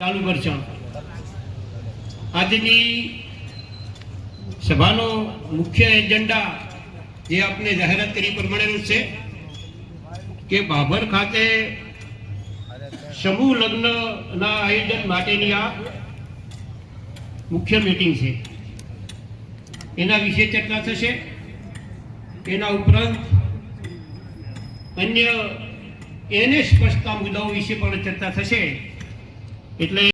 ચાલુ કરશો આજની સભાનો મુખ્ય એજન્ડા જે આપને જાહેરાત કરી પ્રમાણેનું છે કે બાબર ખાતે સમૂહ લગ્નના આયોજન માટેની આ મુખ્ય મીટિંગ છે. એના વિશે ચર્ચા થશે. એના ઉપરાંત અન્ય એને સ્પષ્ટતા મુદ્દાઓ વિશે પણ ચર્ચા થશે. એટલે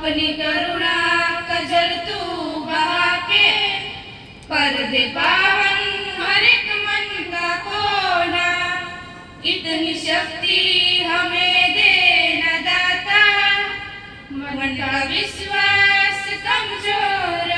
अपनी करुणा कजल तू बहा के पर्दे पावन हर एक मन का कोना इतनी शक्ति हमें दे न दाता मन का विश्वास कमजोर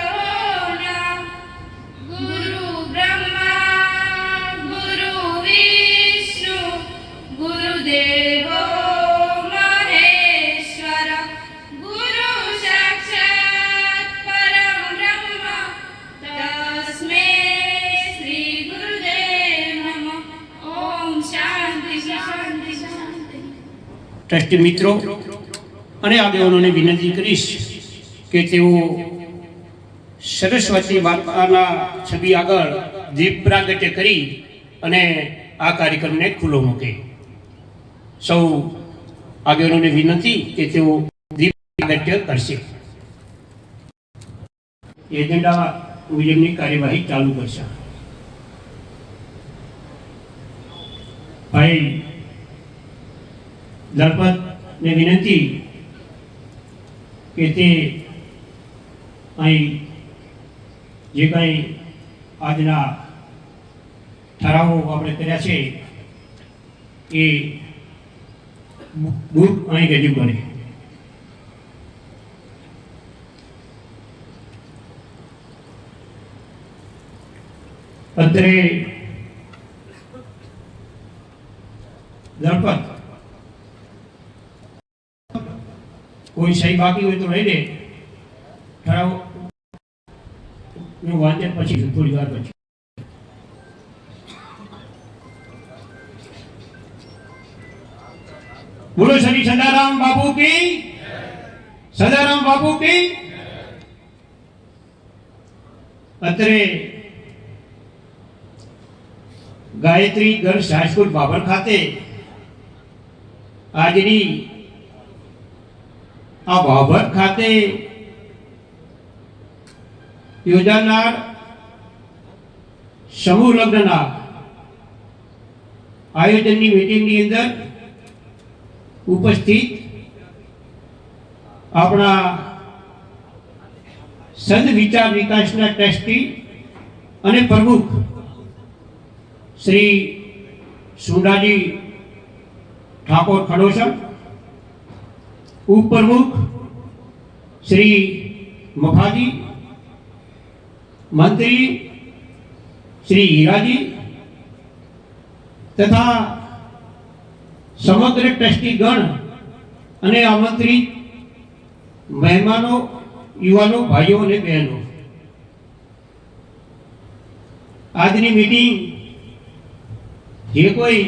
ટ્રસ્ટી મિત્રો, અને આગેવાનોને વિનંતી કરીશ કે તેઓ સરસ્વતી માતાના છબી આગળ દીપ પ્રાગટ્ય કરી અને આ કાર્યક્રમને ખુલ્લો મૂકે. સૌ આગેવાનોને વિનંતી કે તેઓ દીપ પ્રાગટ્ય કરશે. એજન્ડા મુજબની કાર્યવાહી ચાલુ કરશે. ભાઈ દળપતને વિનંતી કે તે અહીં જે કંઈ આજના ઠરાવો આપણે કર્યા છે, એ બુક અહીં રજૂ કરે અત્રે કોઈ બાકી હોય તો લઈ લે. ઠરાવ. નું વાંચન પછી થોડી વાર પછી. બોલો શ્રી સદારામ બાપુ કી? સદારામ બાપુ કી? અત્રે ગાયત્રી ગર્લ્સ હાઈસ્કૂલ બાબર ખાતે આજની આ બાબર ખાતે યોજાનાર સમૂહ લગ્નના આયોજનની મીટિંગની અંદર ઉપસ્થિત આપણા સંત વિચાર વિકાસના ટ્રસ્ટી અને પ્રમુખ શ્રી સુંડાજી ઠાકોર ખડોસર ઉપપ્રમુખ શ્રી મફાજી, મંત્રી શ્રી હીરાજી તથા સમગ્ર ટ્રસ્ટીગણ અને આમંત્રિત મહેમાનો, યુવાનો, ભાઈઓ અને બહેનો. આજની મીટિંગ જે કોઈ,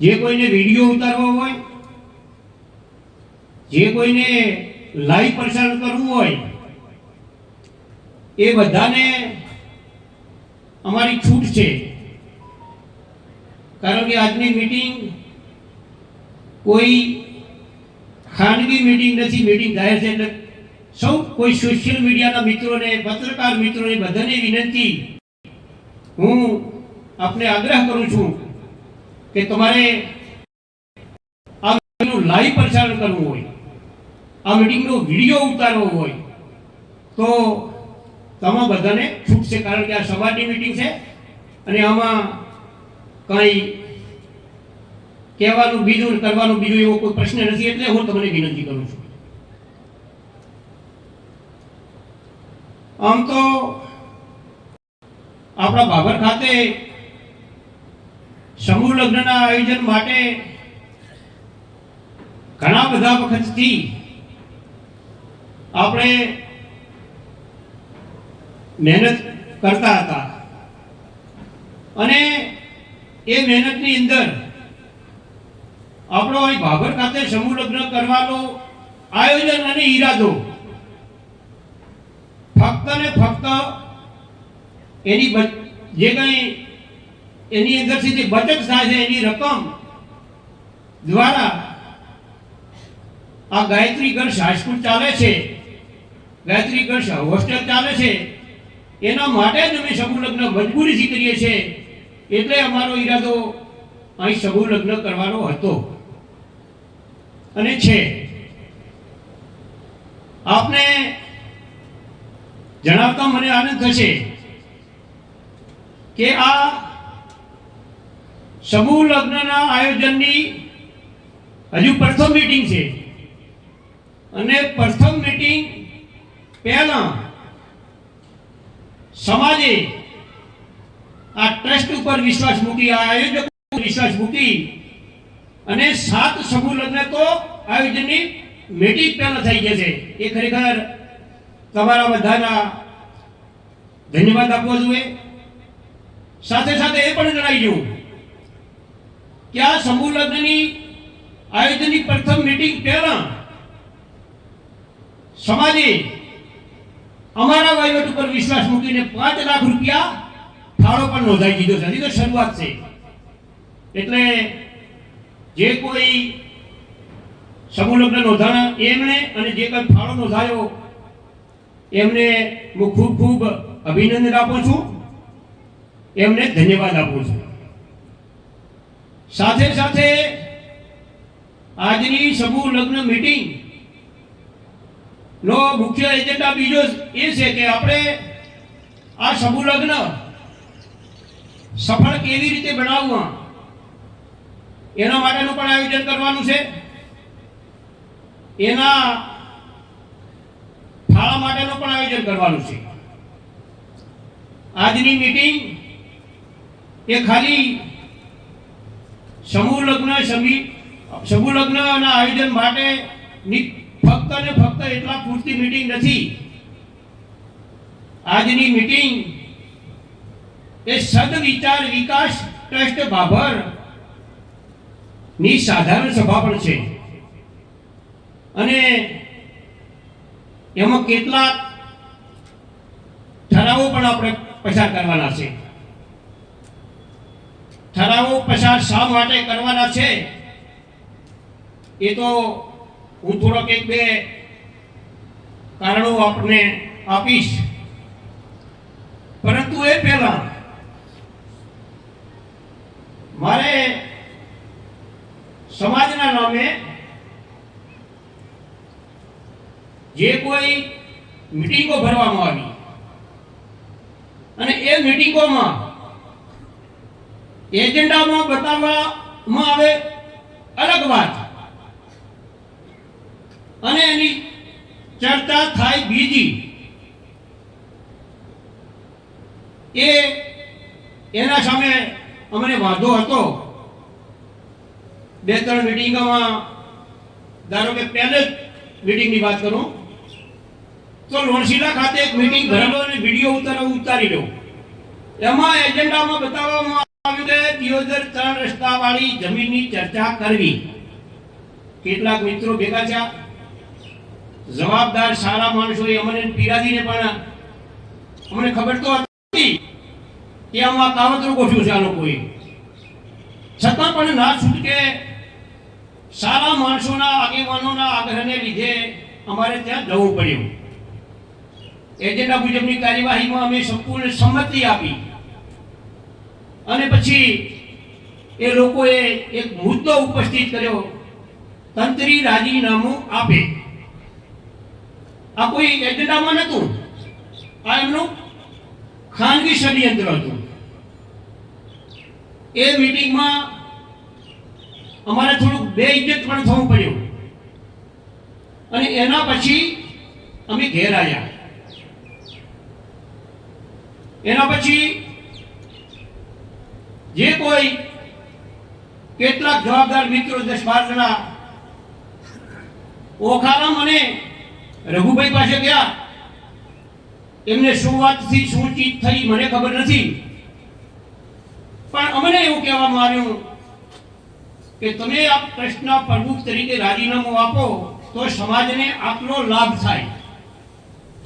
જે કોઈને વીડિયો ઉતારવો હોય જે કોઈને લાઈવ પ્રસારણ કરવું હોય, એ બધાને અમારી છૂટ છે. કારણ કે આજની મીટિંગ કોઈ ખાનગી મીટિંગ નથી મીટિંગ જાહેર છે એટલે સૌ કોઈ સોશિયલ મીડિયાના મિત્રોને, પત્રકાર મિત્રોને બધાને વિનંતી, હું આપને આગ્રહ કરું છું કે તમારે આ લાઈવ પ્રસારણ કરવું હોય. આ મીટિંગનો વીડિયો ઉતારવો હોય, તો તમામ બધાને છૂટ છે, કારણ કે આ સમાજની મીટિંગ છે અને આમાં કંઈ કહેવાનું, બીજું કરવાનું બીજું એવો કોઈ પ્રશ્ન નથી, એટલે હું તમને વિનંતી કરું છું. આમ તો આપણા બાબર ખાતે સમૂહ લગ્નના આયોજન માટે ઘણા બધા વખતથી આપણે મહેનત કરતા હતા. અને એ મહેનતની અંદર આપણો અહીં ભાભર ખાતે સમૂહ લગ્ન કરવાનો આયોજન અને ઈરાદો ફક્ત ને ફક્ત એની જે કંઈ એની અંદરથી જે બચત થાય છે, એની રકમ દ્વારા આ ગાયત્રી ઘર સાંસ્કૃત ચાલે છે. ગાયત્રી કરશે હોસ્ટેલ ચાલે છે. એના માટે જ અમે સમૂહ લગ્ન મજબૂરીથી કરીએ છીએ. એટલે અમારો ઈરાદો અહીં સમૂહ લગ્ન કરવાનો હતો. અને છે. આપને જણાવતા મને આનંદ થશે કે આ સમૂહ લગ્નના આયોજનની હજુ પ્રથમ મીટિંગ છે. અને પ્રથમ મીટિંગ પહેલા સમાજે આ ટ્રસ્ટ ઉપર વિશ્વાસ મૂકી આયોજક વિશ્વાસ મૂકી અને સાત સમૂહ તો આયોજનની મીટિંગ પહેલા થઈ જશે એ ખરેખર તમારા બધાના ધન્યવાદ આપવો જોઈએ. સાથે સાથે એ પણ જણાવી દઉં કે આ સમૂહ લગ્નની આયોજનની પ્રથમ મીટિંગ પહેલા સમાજે અમારા વહીવટ ઉપર વિશ્વાસ મૂકીને પાંચ લાખ રૂપિયા ફાળો પણ નોંધાઈ દીધો છે. હજી તો શરૂઆત છે. એટલે જે કોઈ સમૂહલગ્ન નોંધાણા, એમણે અને જે કંઈ ફાળો નોંધાયો, એમને હું ખૂબ ખૂબ અભિનંદન આપું છું. એમને ધન્યવાદ આપું છું. સાથે સાથે આજની સમૂહ લગ્ન મીટિંગ નો મુખ્ય એજન્ડા બીજો એ છે કે આપણે આ સમૂહ લગ્ન સફળ કેવી રીતે બનાવવા? એના માટેનું પણ આયોજન કરવાનું છે. એના ફાળા માટેનું પણ આયોજન કરવાનું છે. આજની મીટિંગ એ ખાલી સમૂહ લગ્ન સમી સમૂહ લગ્નના આયોજન માટે ફક્ત ને ફક્ત એટલા પૂરતી મીટિંગ નથી. આજની મીટિંગ એ સદવિચાર વિકાસ ટ્રસ્ટ ભાભરની સાધારણ સભા પણ છે. અને એમાં કેટલાક ઠરાવો પણ આપણે પસાર કરવાના છે. ઠરાવો પસાર શા માટે કરવાના છે? એ તો હું થોડોક એક બે કારણો આપને આપીશ. પરંતુ એ પહેલા મારે સમાજના નામે જે કોઈ મિટિંગો ભરવામાં આવી અને એ મિટિંગોમાં એજન્ડામાં બતાવવામાં આવે અલગ વાત. અને એની ચર્ચા થાય બીજી. એ એના સામે અમને વાંધો હતો. બે ત્રણ મિટિંગમાં ધારો કે પહેલે જ મિટિંગની વાત કરું, તો લોણશીલા ખાતે એક મિટિંગ ભરેલો અને વીડિયો ઉતારો, ઉતારી લો એમાં એજન્ડામાં બતાવવામાં આવ્યું કે દિયોદર ત્રણ રસ્તા વાળી જમીનની ચર્ચા કરવી. કેટલાક મિત્રો ભેગા થયા. જવાબદાર સારા માણસોએ અમને પીરાજીને પણ અમને ખબર તો હતી કે આમાં કાવતરું ગોઠવ્યું છે આ લોકોએ. છતાં પણ ના છૂટકે સારા માણસોના આગેવાનોના આગ્રહને લીધે અમારે ત્યાં જવું પડ્યું. એજન્ડા મુજબની કાર્યવાહીમાં અમે સંપૂર્ણ સંમતિ આપી. અને પછી એ લોકોએ એક મુદ્દો ઉપસ્થિત કર્યો, તંત્રી રાજીનામું આપે. આ કોઈ એજન્ડામાં નહોતું. આ એમનું ખાનગી ષડયંત્ર હતું. એ મિટિંગમાં અમારે થોડુંક બે ઇજ્જત પણ થવું પડ્યું. અને એના પછી અમે ઘેર આવ્યા. એના પછી જે કોઈ કેટલાક જવાબદાર મિત્રો દસ બાર જણા ઓખારામ અને રઘુભાઈ પાસે ગયા. એમને શું વાતથી શું ચીજ થઈ, મને ખબર નથી. પણ અમને એવું કહેવામાં આવ્યું કે તમે આ પ્રશ્ન પ્રમુખ તરીકે રાજીનામું આપો, તો સમાજને આટલો લાભ થાય.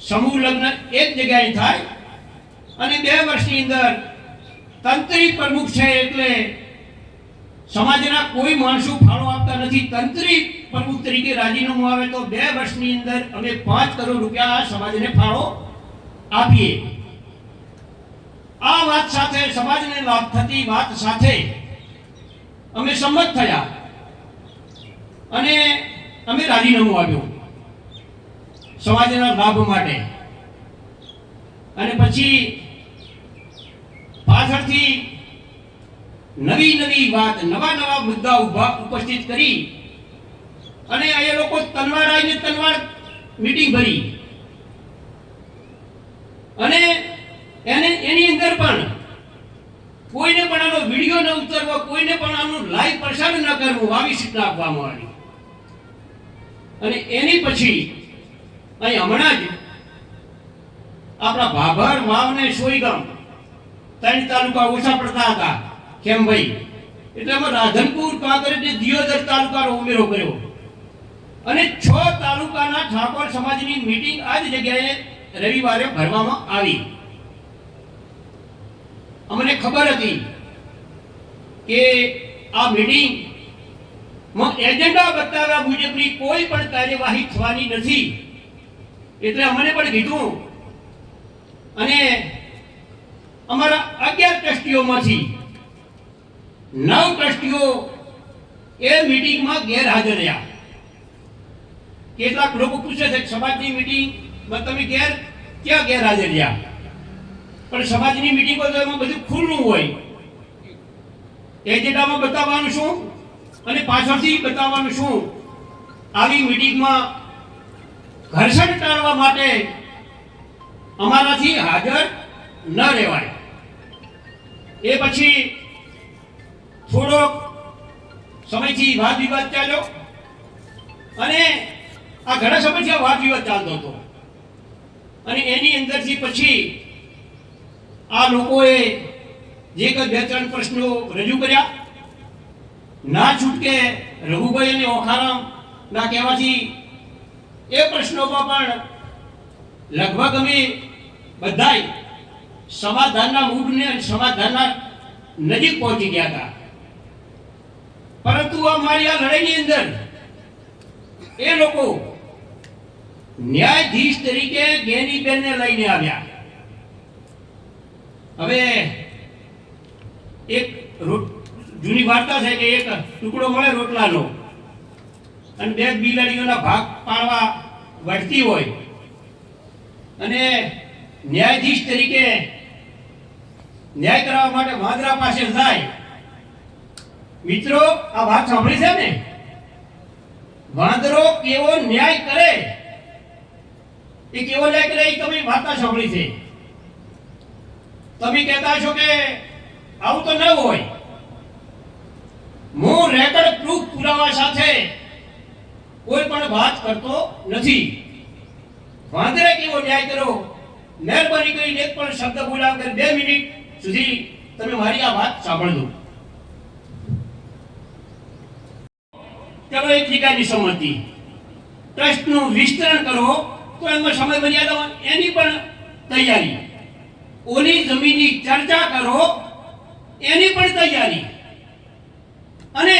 સમૂહ લગ્ન એક જગ્યાએ થાય અને બે વર્ષની અંદર તંત્રી પ્રમુખ છે એટલે સમાજના કોઈ માણસો ફાળો આપતા નથી. તંત્રી પ્રમુખ તરીકે રાજીનામું આવે તો બે વર્ષની અંદર અમે પાંચ કરોડ રૂપિયા સમાજને ફાળો આપીએ. આ વાત સાથે, સમાજને લાભ થતી વાત સાથે અમે સંમત થયા અને અમે રાજીનામું આપ્યું સમાજના લાભ માટે. અને પછી પાછળથી નવી નવી વાત નવા નવા મુદ્દા ઊભા ઉપસ્થિત કરી અને એ લોકો તલવાર આવીને તલવાર મીટિંગ ભરી. અને એને, એની અંદર પણ કોઈને પણ આનો વીડિયો ન ઉતરવો, કોઈને પણ આનું લાઈવ પ્રસારણ ન કરવું આવી સૂચના આપવામાં આવી અને એની પછી અહીં હમણાં જ આપણા ભાભર વાવ ને સોઈગામ, ત્રણ તાલુકા ઓછા પડતા હતા. કેમ ભાઈ? એટલે અમે રાધનપુર કાંકરેજ દિયોદર તાલુકાનો ઉમેરો કર્યો. અને છ તાલુકાના ઠાકોર સમાજની મીટિંગ આ જ જગ્યાએ રવિવારે ભરવામાં આવી. અમને ખબર હતી કે આ મીટિંગમાં એજન્ડા બતાવ્યા મુજબની કોઈ પણ કાર્યવાહી થવાની નથી. એટલે અમને પણ કીધું અને અમારા અગિયાર ટ્રસ્ટીઓમાંથી નવ ટ્રસ્ટીઓ એ મિટિંગમાં ગેરહાજર રહ્યા. કેટલાક લોકો પૂછે છે સમાજની મિટિંગમાં તમે ગેર ક્યાં ગેરહાજર રહ્યા? પણ સમાજની મીટિંગો તો એમાં બધું ખુલ્લું હોય. એજન્ડામાં બતાવવાનું શું? અને પાછળથી બતાવવાનું શું? આવી મિટિંગમાં ઘર્ષણ ટાળવા માટે અમારાથી હાજર ન રહેવાય. એ પછી થોડોક સમયથી વાદ વિવાદ ચાલ્યો અને આ ઘણા સમયથી વાદ વિવાદ ચાલતો હતો. અને એની અંદરથી પછી આ લોકોએ જે કંઈ બે ત્રણ પ્રશ્નો રજૂ કર્યા. ના છૂટકે રઘુભાઈ અને ઓખારામ ના કહેવાથી એ પ્રશ્નોમાં પણ લગભગ અમે બધાય સમાધાનના મૂળને સમાધાનના નજીક પહોંચી ગયા હતા. પરંતુ આ મારી આ લડાઈની અંદર એ લોકો ન્યાયાધીશ તરીકે ગેનીબેનને લઈને આવ્યા. હવે એક જૂની વાર્તા છે કે એક ટુકડો મળે રોટલાનો અને બે બિલાડીઓના ભાગ પાડવા વળતી હોય. અને ન્યાયાધીશ તરીકે ન્યાય કરવા માટે વાંદરા પાસે જાય. મિત્રો, આ વાત સાંભળી છે ને? વાંદરો કેવો ન્યાય કરે? એ કેવો ન્યાય કરે એ તમે વાર્તા સાંભળી છે. તમે કહેતા છો કે આવું તો ન હોય. હું રેકર્ડ પ્રૂફ પુરાવા સાથે કોઈ પણ વાત કરતો નથી. વાંદરે કેવો ન્યાય કરો મહેરબાની કરીને એક પણ શબ્દ બોલાવ બે મિનિટ સુધી તમે મારી આ વાત સાંભળજો. ચલો એક જગ્યાની સંમતિ. ટ્રસ્ટનું વિસ્તરણ કરો, તો એમાં સમય મર્યાદા એની પણ તૈયારી. ઓલી જમીનની ચર્ચા કરો, એની પણ તૈયારી. અને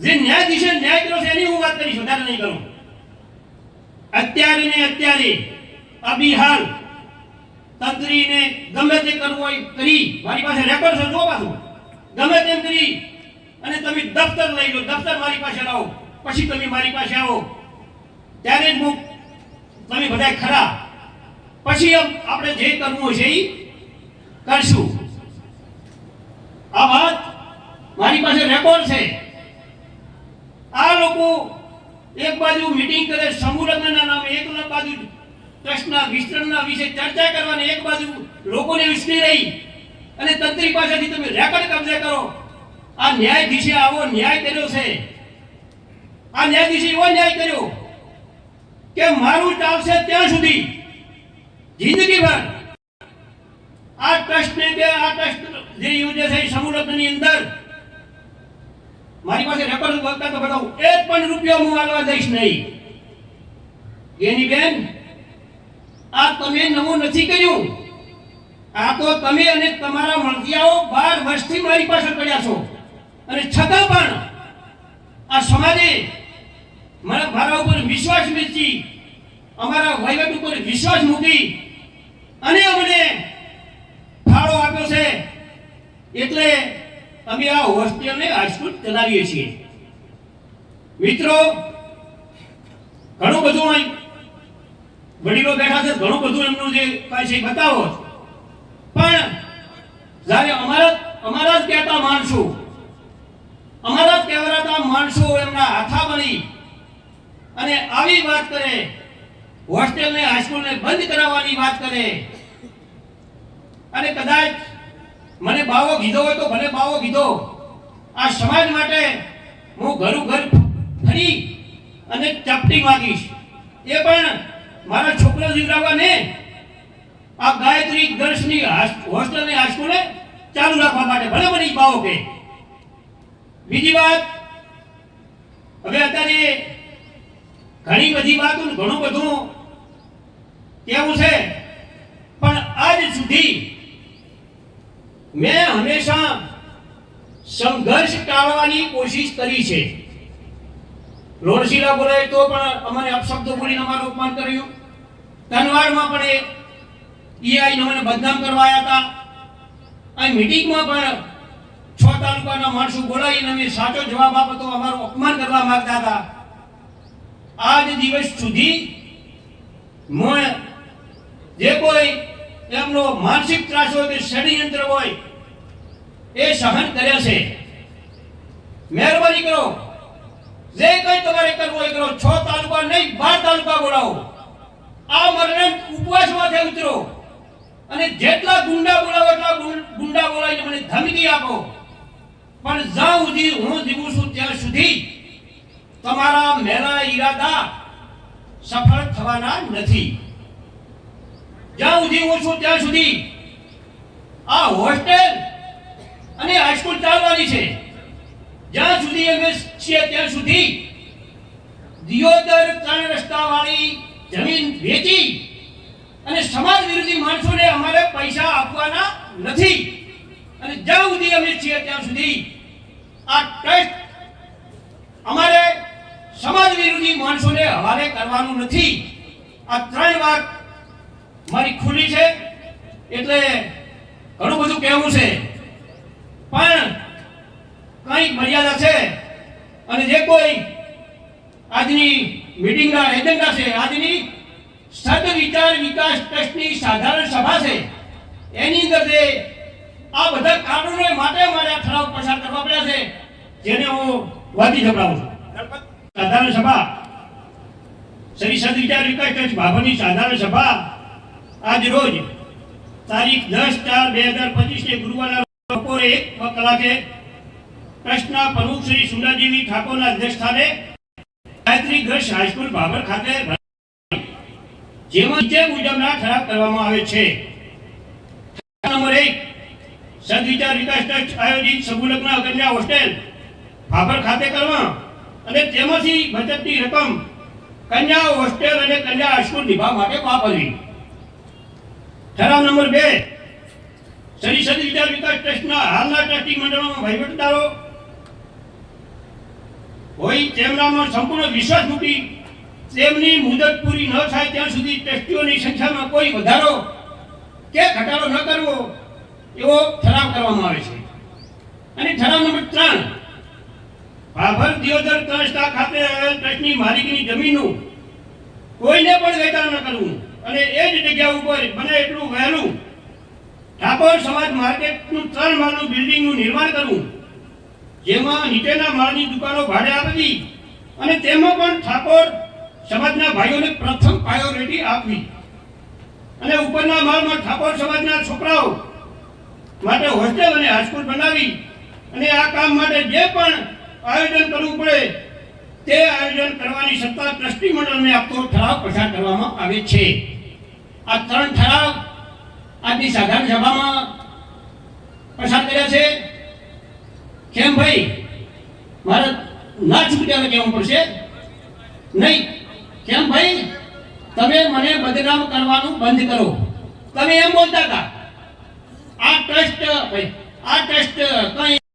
જે ન્યાયાધીશે ન્યાય કર્યો છે, એની હું વાત કરીશ, વધારે નહીં કરું. અત્યારે ને અત્યારે અબીહાલ તંત્રીને ગમે તે કરવું હોય, કરી. મારી પાસે રેકોર્ડ છે જો પાછું ગમે તેમ કરી. અને તમે દફતર લઈ લો, દફતર મારી પાસે લાવો. પછી તમે મારી પાસે આવો. ત્યારે જ હું તમે બધા ખરા. પછી આપણે જે કરવું છે એ કરશું. આ વાત મારી પાસે રેકોર્ડ છે. આ લોકો એક બાજુ મીટિંગ કરે સમૂહ લગ્નના નામે એક બાજુ ટ્રસ્ટના, વિસ્તરણના વિશે ચર્ચા કરવાની, એક બાજુ લોકોને વિસ્તરી રહી. અને તંત્રી પાસેથી તમે રેકોર્ડ કબજે કરો. આ ન્યાયાધીશે આવો ન્યાય કર્યો છે. આ ન્યાયાધીશે એવો ન્યાય કર્યો કે મારું ચાલશે ત્યાં સુધી. જિંદગીભર. આ ટ્રસ્ટને કે આ ટ્રસ્ટ જે યોજે છે સમૂહ અંદર. મારી પાસે રેકોર્ડ વખતા તો બતાવું, એક પણ રૂપિયો હું આલવા દઈશ નહીં. એની બેન, આ તમે નવું નથી કર્યું. આ તો તમે અને તમારા મળતિયાઓ બાર વર્ષથી મારી પાસે પડ્યા છો. અને છતાં પણ આ સમાજે મારા મારા ઉપર વિશ્વાસ વેચી, અમારા વહીવટ ઉપર વિશ્વાસ મૂકી અને અમને ફાળો આપ્યો છે. એટલે અમે આ હોસ્ટેલને હાઈસ્કૂલ ચલાવીએ છીએ. મિત્રો, ઘણું બધું અહીં વડીલો બેઠા છે, ઘણું બધું એમનું જે કાંઈ છે બતાવો. પણ જ્યારે અમારા અમારા જ કહેતા માણસો અમારા જ કહેવાતા માણસો એમના હાથા બની અને આવી વાત કરે, હોસ્ટેલને, હાઈસ્કૂલને બંધ કરાવવાની વાત કરે. અને કદાચ મને બાવો કીધો હોય તો ભલે બાવો કીધો, આ સમાજ માટે હું ઘરું ઘર ફરી અને ચપટી માગીશ. એ પણ મારા છોકરા જીવડાવવા ને આ ગાયત્રી દર્શની હોસ્ટેલ ને હાઈસ્કૂલે ચાલુ રાખવા માટે, ભલે મને બાવો કે. બીજી વાત, હવે અત્યારે ઘણી બધી વાતો ઘણું બધું કેવું છે, પણ આજ સુધી મેં હંમેશા સંઘર્ષ ટાળવાની કોશિશ કરી છે. રોણશીલા બોલાય તો પણ અમારે અપશબ્દો બોલીને અમારું અપમાન કર્યું. તનવારમાં પણ એ ઈઆઈ મને બદનામ કરવા આવ્યા હતા. આ મિટિંગમાં પણ છ તાલુકાના માણસો બોલાવીને અમે સાચો જવાબ આપતો અમારું અપમાન કરવા માંગતા હતા. આજ દિવસ સુધી જે કોઈ એમનો માનસિક ત્રાસ હોય કે ષડયંત્ર હોય એ સહન કર્યા છે. મહેરબાની કરો. જે કંઈ તમારે કરવું હોય કરો. છ તાલુકા નહીં, બાર તાલુકા બોલાવો. આ મરણે ઉપવાસમાંથી ઉતરો. અને જેટલા ગુંડા બોલાવો એટલા ગુંડા બોલાવીને મને ધમકી આપો. પણ જ્યાં સુધી હું જીવું છું ત્યાં સુધી તમારા મેના ઈરાદા સફળ થવાના નથી. જ્યાં સુધી હું છું ત્યાં સુધી આ હોસ્ટેલ અને હાઈસ્કૂલ ચાલવાની છે. જ્યાં સુધી અમે છીએ ત્યાં સુધી દિયોદર ત્રણ રસ્તા વાળી જમીન વેચી અને સમાજ વિરોધી માણસોને અમારે પૈસા આપવાના નથી. અને જ્યાં સુધી અમે છીએ ત્યાં સુધી આ ટ્રસ્ટ અમારે સમાજ વિરોધી માણસોને હવાલે કરવાનું નથી. આ ત્રણ વાત મારી ખુલ્લી છે, એટલે ઘણું બધું કહેવું છે. પણ કંઈક મર્યાદા છે અને જે કોઈ આજની મીટિંગના એજન્ડા છે, આજની સદ વિચાર વિકાસ ટ્રસ્ટની સાધારણ સભા છે, એની અંદર જે આ બધા કારણો માટે મારે આ ઠરાવ પસાર કરવા પડ્યા છે. જેને હું વાંચી સંભળાવું છું. સાધારણ સભા. શ્રી સદ વિચાર વિકાસ ટ્રસ્ટ ભાભરની સાધારણ સભા. આજ રોજ તારીખ દસ, ચાર, બે હજાર પચીસ ને ગુરુવારના બપોરે એક કલાકે ટ્રસ્ટના પ્રમુખ શ્રી સુંદરજીવી ઠાકોરના અધ્યક્ષસ્થાને ગાયત્રી ગ્રસ્ત હાઈસ્કૂલ બાબર ખાતે. જેમાં નીચે મુજબના ઠરાવ કરવામાં આવે છે. નંબર એક સદવિચાર વિકાસ ટ્રસ્ટ આયોજિત સમૂહલગ્ન કન્યા હોસ્ટેલ બાબર ખાતે કરવા અને તેમાંથી બચતની રકમ કન્યા હોસ્ટેલ અને કન્યા હાઈસ્કૂલ નિભા માટે વાપરવી ઠરાવ નંબર બે શ્રી સદ વિકાસ ટ્રસ્ટના હાલના ટ્રસ્ટી મંડળોમાં વહીવટદારો હોય તેમનામાં સંપૂર્ણ વિશ્વાસ મૂકી તેમની મુદત પૂરી ન થાય ત્યાં સુધી ટ્રસ્ટીઓની સંખ્યામાં કોઈ વધારો કે ઘટાડો ન કરવો. એવો ઠરાવ કરવામાં આવે છે. અને ઠરાવ નંબર ત્રણ, ભાભર દિયોદર ત્રસ્ટા ખાતે આવેલ ટ્રસ્ટની માલિકીની જમીનનું કોઈને પણ વેચાણ ન કરવું અને એ જ જગ્યા ઉપર બને એટલું વહેલું ઠાકોર સમાજ માર્કેટનું ત્રણ માળનું બિલ્ડિંગનું નિર્માણ કરવું, જેમાં નીચેના માળની દુકાનો ભાડે આપવી અને તેમાં પણ ઠાકોર સમાજના ભાઈઓને પ્રથમ પ્રાયોરિટી આપવી. અને ઉપરના માળમાં ઠાકોર સમાજના છોકરાઓ માટે હોસ્ટેલ અને હાઈસ્કૂલ બનાવી અને આ કામ માટે જે પણ આયોજન કરવું પડે, તે આયોજન કરવાની સત્તા ટ્રસ્ટી મંડળને આપતો ઠરાવ પસાર કરવામાં આવે છે. આ ત્રણ ઠરાવ આજની સાધારણ સભામાં પસાર કર્યા છે. કેમ ભાઈ? મારે ના છૂટ્યાને કહેવું પડશે. નહીં. કેમ ભાઈ? તમે મને બદનામ કરવાનું બંધ કરો. તમે એમ બોલતા હતા. આ ટ્રસ્ટ આ ટ્રસ્ટ કઈ